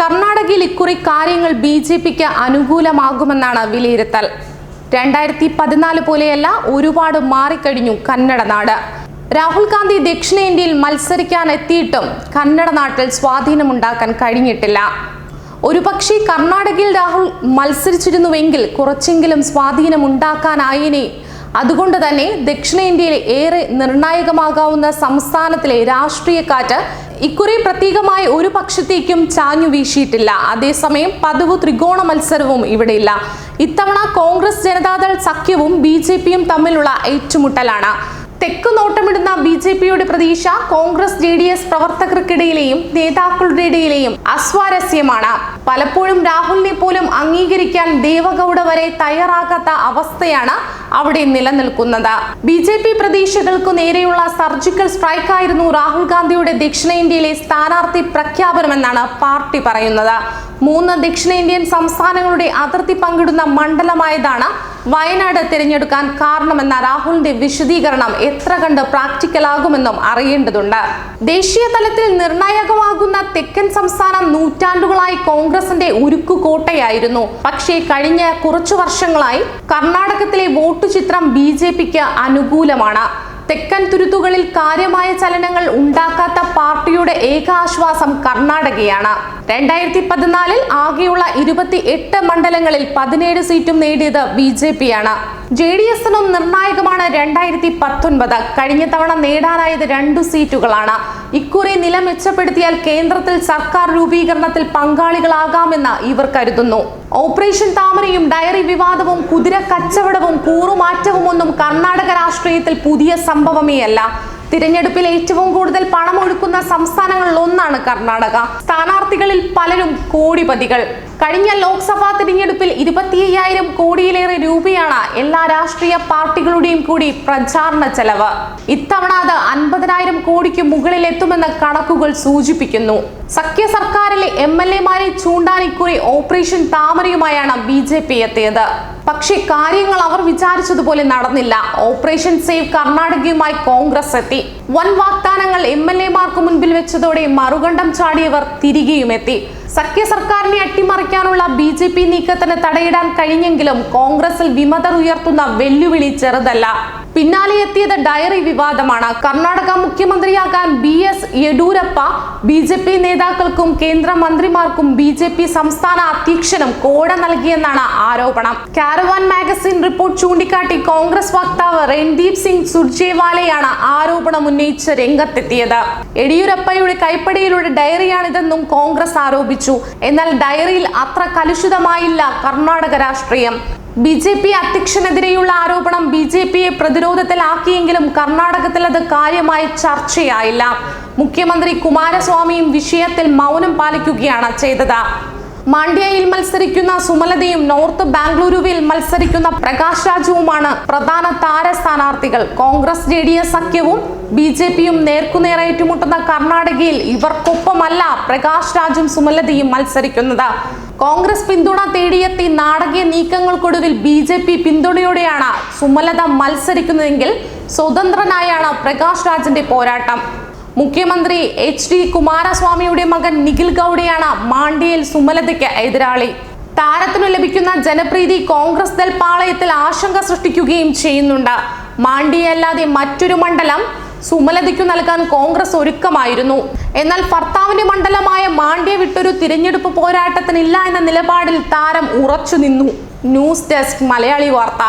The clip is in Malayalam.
കർണാടകയിൽ ഇക്കുറി കാര്യങ്ങൾ ബി ജെ പിക്ക് അനുകൂലമാകുമെന്നാണ് വിലയിരുത്തൽ. രണ്ടായിരത്തി പതിനാല് പോലെയല്ല ഒരുപാട് മാറിക്കഴിഞ്ഞു കന്നഡ നാട്. രാഹുൽ ഗാന്ധി ദക്ഷിണേന്ത്യയിൽ മത്സരിക്കാൻ എത്തിയിട്ടും കന്നഡ നാട്ടിൽ സ്വാധീനമുണ്ടാക്കാൻ കഴിഞ്ഞിട്ടില്ല. ഒരുപക്ഷെ കർണാടകയിൽ രാഹുൽ മത്സരിച്ചിരുന്നുവെങ്കിൽ കുറച്ചെങ്കിലും സ്വാധീനം ഉണ്ടാക്കാനായേനെ അതുകൊണ്ട് തന്നെ ദക്ഷിണേന്ത്യയിൽ ഏറെ നിർണായകമാകാവുന്ന സംസ്ഥാനത്തിലെ രാഷ്ട്രീയക്കാറ്റ് ഇക്കുറി പ്രത്യേകമായ ഒരു പക്ഷത്തേക്കും ചാഞ്ഞു വീശിയിട്ടില്ല. അതേസമയം പതിവ് ത്രികോണ മത്സരവും ഇവിടെയില്ല. ഇത്തവണ കോൺഗ്രസ് ജനതാദൾ സഖ്യവും ബി തമ്മിലുള്ള ഏറ്റുമുട്ടലാണ്. തെക്ക് നോട്ടമിടുന്ന ജെ പിയുടെ പ്രതീക്ഷ കോൺഗ്രസ് ജെ ഡി എസ് പ്രവർത്തകർക്കിടയിലെയും നേതാക്കളുടെ ഇടയിലെയും അസ്വാരസ്യമാണ്. പലപ്പോഴും രാഹുലിനെ പോലും അംഗീകരിക്കാൻ ദേവഗൌഡ വരെ തയ്യാറാകാത്ത അവസ്ഥയാണ് അവിടെ നിലനിൽക്കുന്നത്. ബി ജെ പി പ്രതീക്ഷകൾക്കു നേരെയുള്ള സർജിക്കൽ സ്ട്രൈക്കായിരുന്നു രാഹുൽ ഗാന്ധിയുടെ ദക്ഷിണേന്ത്യയിലെ സ്ഥാനാർത്ഥി പ്രഖ്യാപനമെന്നാണ് പാർട്ടി പറയുന്നത്. മൂന്ന് ദക്ഷിണേന്ത്യൻ സംസ്ഥാനങ്ങളുടെ അതിർത്തി പങ്കിടുന്ന മണ്ഡലമായതാണ് വയനാട് തിരഞ്ഞെടുക്കാൻ കാരണമെന്ന രാഹുലിന്റെ വിശദീകരണം എത്ര കണ്ട് പ്രാക്ടിക്കൽ ആകുമെന്നും അറിയേണ്ടതുണ്ട്. ദേശീയ തലത്തിൽ നിർണായകമാകുന്ന തെക്കൻ സംസ്ഥാനം നൂറ്റാണ്ടുകളായി കോൺഗ്രസിന്റെ ഉരുക്കുകോട്ടയായിരുന്നു. പക്ഷേ കഴിഞ്ഞ കുറച്ചു വർഷങ്ങളായി കർണാടകത്തിലെ വോട്ടു ചിത്രം ബി അനുകൂലമാണ്. തെക്കൻ തുരുത്തുകളിൽ കാര്യമായ ചലനങ്ങൾ ഉണ്ടാക്കാത്ത പാർട്ടിയുടെ ഏക ആശ്വാസം കർണാടകയാണ്. രണ്ടായിരത്തി പതിനാലിൽ ആകെയുള്ള ഇരുപത്തി എട്ട് മണ്ഡലങ്ങളിൽ പതിനേഴ് സീറ്റും നേടിയത് ബി ജെ പി ആണ് ജെ ഡി എസിനും നിർണായകമാണ് രണ്ടായിരത്തി പത്തൊൻപത് കഴിഞ്ഞ തവണ നേടാനായത് രണ്ടു സീറ്റുകളാണ്. ഇക്കുറി നില മെച്ചപ്പെടുത്തിയാൽ കേന്ദ്രത്തിൽ സർക്കാർ രൂപീകരണത്തിൽ പങ്കാളികളാകാമെന്ന് ഇവർ കരുതുന്നു. ഓപ്പറേഷൻ താമരയും ഡയറി വിവാദവും കുതിര കച്ചവടവും കൂറുമാറ്റവും ഒന്നും കർണാടക രാഷ്ട്രീയത്തിൽ പുതിയ സംഭവമേ അല്ല തിരഞ്ഞെടുപ്പിൽ ഏറ്റവും കൂടുതൽ പണം ഒഴുക്കുന്ന സംസ്ഥാനങ്ങളിൽ ഒന്നാണ് കർണാടക. സ്ഥാനാർത്ഥികളിൽ പലരും കോടിപതികൾ. കഴിഞ്ഞ ലോക്സഭാ തിരഞ്ഞെടുപ്പിൽ ഇരുപത്തി അയ്യായിരം കോടിയിലേറെ രൂപയാണ് എല്ലാ രാഷ്ട്രീയ പാർട്ടികളുടെയും കൂടി പ്രചാരണ ചെലവ്. ഇത്തവണ അത് അൻപതിനായിരം കോടിക്ക് മുകളിൽ എത്തുമെന്ന് കണക്കുകൾ സൂചിപ്പിക്കുന്നു. സഖ്യ സർക്കാരിലെ എം എൽ ചൂണ്ടാൻ ഇക്കുറി ഓപ്പറേഷൻ താമരയുമായാണ് ബി ജെ പി എത്തിയത്. പക്ഷേ കാര്യങ്ങൾ അവർ വിചാരിച്ചതുപോലെ നടന്നില്ല. ഓപ്പറേഷൻ സേവ് കർണാടകയുമായി കോൺഗ്രസ് എത്തി. വൻ വാഗ്ദാനങ്ങൾ എം എൽ മുൻപിൽ വെച്ചതോടെ മറുകണ്ഠം ചാടിയവർ തിരികെയും എത്തി. സഖ്യ സർക്കാരിനെ അട്ടിമറിക്കാനുള്ള ബി ജെ പി നീക്കത്തിന് തടയിടാൻ കഴിഞ്ഞെങ്കിലും കോൺഗ്രസിൽ വിമതർ ഉയർത്തുന്ന വെല്ലുവിളി ചെറുതല്ല. പിന്നാലെ എത്തിയത് ഡയറി വിവാദമാണ്. Karnataka മുഖ്യമന്ത്രിയാകാൻ B S Yeddyurappa B J P നേതാക്കൾക്കും കേന്ദ്രമന്ത്രിമാർക്കും ബി ജെ പി സംസ്ഥാന അധ്യക്ഷനും കോട നൽകിയെന്നാണ് ആരോപണം. കാരവാൻ മാഗസിൻ റിപ്പോർട്ട് ചൂണ്ടിക്കാട്ടി കോൺഗ്രസ് വക്താവ് രൺദീപ് സിംഗ് സുർജേവാലയാണ് ആരോപണം ഉന്നയിച്ച് രംഗത്തെത്തിയത്. യെഡിയൂരപ്പയുടെ കൈപ്പടിയിലൂടെ ഡയറിയാണിതെന്നും കോൺഗ്രസ് ആരോപിച്ചു. എന്നാൽ ഡയറിയിൽ അത്ര കലുഷിതമായില്ല കർണാടക രാഷ്ട്രീയം. ബി ജെ പി അധ്യക്ഷനെതിരെയുള്ള ആരോപണം ബി ജെ പിയെ പ്രതിരോധത്തിലാക്കിയെങ്കിലും കർണാടകത്തിൽ അത് കാര്യമായി ചർച്ചയായില്ല. മുഖ്യമന്ത്രി കുമാരസ്വാമിയും വിഷയത്തിൽ മൗനം പാലിക്കുകയാണ് ചെയ്തത്. മാണ്ഡ്യയിൽ മത്സരിക്കുന്ന സുമലതയും നോർത്ത് ബാംഗ്ലൂരുവിൽ മത്സരിക്കുന്ന പ്രകാശ് രാജുവുമാണ് പ്രധാന താര സ്ഥാനാർത്ഥികൾ കോൺഗ്രസ് ജെ ഡി എസ് സഖ്യവും ബി ജെ പിയും നേർക്കുനേർ ഏറ്റുമുട്ടുന്ന കർണാടകയിൽ ഇവർക്കൊപ്പമല്ല പ്രകാശ് രാജും സുമലതയും മത്സരിക്കുന്നത്. കോൺഗ്രസ് പിന്തുണ തേടിയെത്തി നാടകീയ നീക്കങ്ങൾക്കൊടുവിൽ ബി ജെ പി പിന്തുണയോടെയാണ് സുമലത മത്സരിക്കുന്നതെങ്കിൽ സ്വതന്ത്രനായാണ് പ്രകാശ് രാജിന്റെ പോരാട്ടം. മുഖ്യമന്ത്രി എച്ച് ഡി കുമാരസ്വാമിയുടെ മകൻ നിഖിൽ ഗൌഡയാണ് മാണ്ഡ്യയിൽ സുമലതയ്ക്ക് എതിരാളി. താരത്തിനു ലഭിക്കുന്ന ജനപ്രീതി കോൺഗ്രസ് ദൽ പാളയത്തിൽ ആശങ്ക സൃഷ്ടിക്കുകയും ചെയ്യുന്നുണ്ട്. മാണ്ഡ്യയല്ലാതെ മറ്റൊരു മണ്ഡലം സുമലതയ്ക്കു നൽകാൻ കോൺഗ്രസ് ഒരുക്കമായിരുന്നു. എന്നാൽ ഭർത്താവിന്റെ മണ്ഡലമായ മാണ്ഡ്യ വിട്ടൊരു തിരഞ്ഞെടുപ്പ് പോരാട്ടത്തിനില്ല എന്ന നിലപാടിൽ താരം ഉറച്ചു നിന്നു ന്യൂസ് ഡെസ്ക് മലയാളി വാർത്ത.